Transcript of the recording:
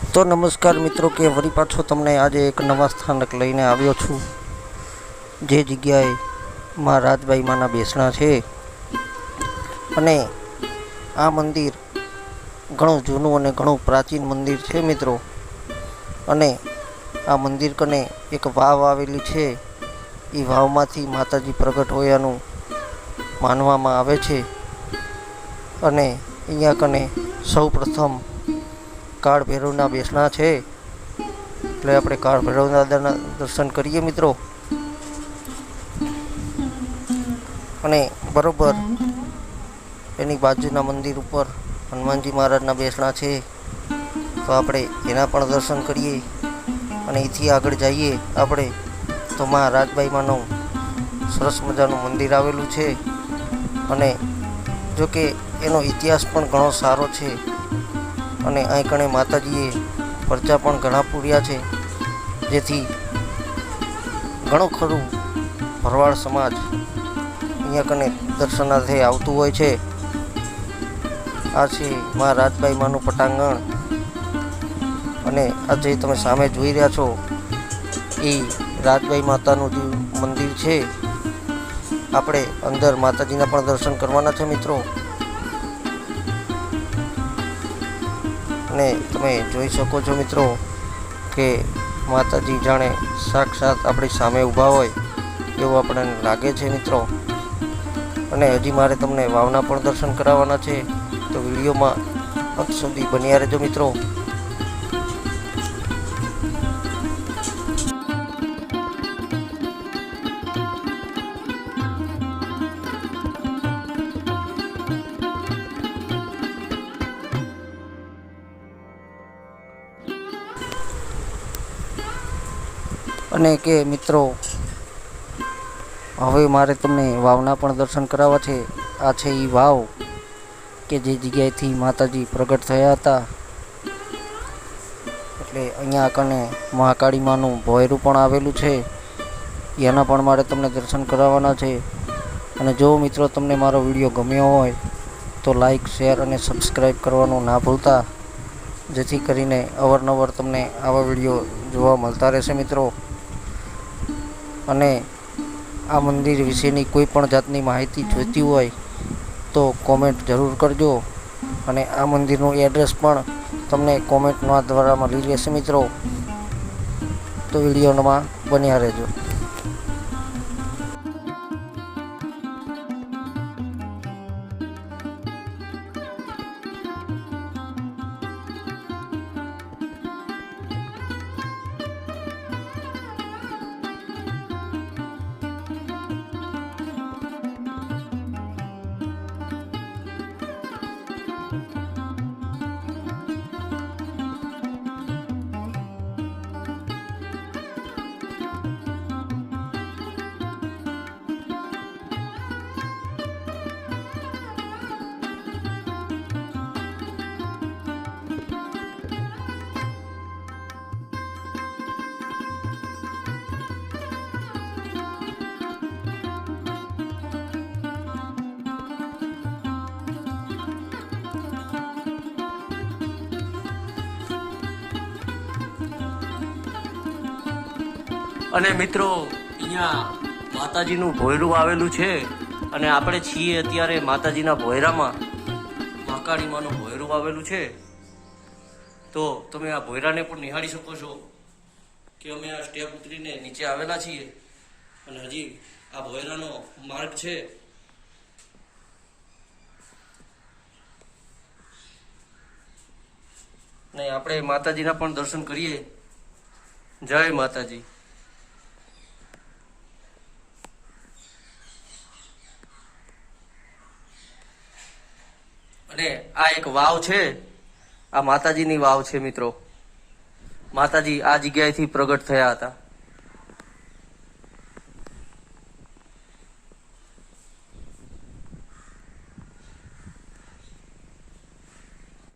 તો નમસ્કાર મિત્રો, કે વળી પાછો તમને આજે એક નવા સ્થાનક લઈને આવ્યો છું. જે જગ્યાએ મા રાજબાઈ માના બેસણા છે. અને આ મંદિર ઘણું જૂનું અને ઘણું પ્રાચીન મંદિર છે મિત્રો. અને આ મંદિર કને એક વાવ આવેલી છે. એ વાવમાંથી માતાજી પ્રગટ હોયાનું માનવામાં આવે છે. અને અહીંયા કને સૌ પ્રથમ કાળ ભૈરવના બેસણા છે. એટલે આપણે કાળ ભૈરવના દર્શન કરીએ મિત્રો. અને બરોબર એની બાજુના મંદિર ઉપર હનુમાનજી મહારાજના બેસણા છે. તો આપણે એના પણ દર્શન કરીએ અને અહીંથી આગળ જઈએ. આપણે તો મા રાજભાઈમાંનું સરસ મજાનું મંદિર આવેલું છે. અને જો કે એનો ઇતિહાસ પણ ઘણો સારો છે. અને અહીં કણે માતાજીએ પરચા પણ ઘણા પૂર્યા છે. જેથી ઘણું ખરું ભરવાડ સમાજ અહીંયા કને દર્શનાર્થે આવતું હોય છે. આ છે મા રાજબાઈ માનું પટાંગણ. અને આ જે તમે સામે જોઈ રહ્યા છો, એ રાજબાઈ માતાનું જે મંદિર છે. આપણે અંદર માતાજીના પણ દર્શન કરવાના છે મિત્રો. અને તમે જોઈ શકો છો મિત્રો કે માતાજી જાણે સાક્ષાત આપણી સામે ઊભા હોય એવું આપણને લાગે છે મિત્રો. અને હજી મારે તમને વાવના પણ દર્શન કરાવવાના છે. તો વિડીયોમાં અંત સુધી બન્યા રહેજો મિત્રો. અને કે મિત્રો, હવે મારે તમને વાવના પણ દર્શન કરાવવા છે. આ છે એ વાવ કે જે જગ્યાએથી માતાજી પ્રગટ થયા હતા. એટલે અહીંયા કને મહાકાળી માનું ભોયરું પણ આવેલું છે. એના પણ મારે તમને દર્શન કરાવવાના છે. અને જો મિત્રો તમને મારો વીડિયો ગમ્યો હોય, તો લાઈક, શેર અને સબસ્ક્રાઈબ કરવાનું ના ભૂલતા. જેથી કરીને અવારનવાર તમને આવા વીડિયો જોવા મળતા રહેશે મિત્રો. અને આ મંદિર વિશેની કોઈ પણ જાતની માહિતી જોઈતી હોય તો કોમેન્ટ જરૂર કરજો. અને આ મંદિરનું એડ્રેસ પણ તમને કોમેન્ટના દ્વારા મળી રહેશે મિત્રો. તો વિડીયોમાં બન્યા રહેજો. અને મિત્રો, અહીંયા માતાજીનું ભોયરું આવેલું છે અને આપણે છીએ અત્યારે માતાજીના ભોયરામાં. મહાકાળી માનું ભોયરું આવેલું છે. તો તમે આ ભોયરાને પણ નિહાળી શકો છો કે અમે આ સ્ટેપ ઉતરીને નીચે આવેલા છીએ અને હજી આ ભોયરાનો માર્ગ છે. ને આપણે માતાજીના પણ દર્શન કરીએ. જય માતાજી. અને આ એક વાવ છે. આ માતાજીની વાવ છે મિત્રો. માતાજી આ જગ્યાએથી પ્રગટ થયા હતા.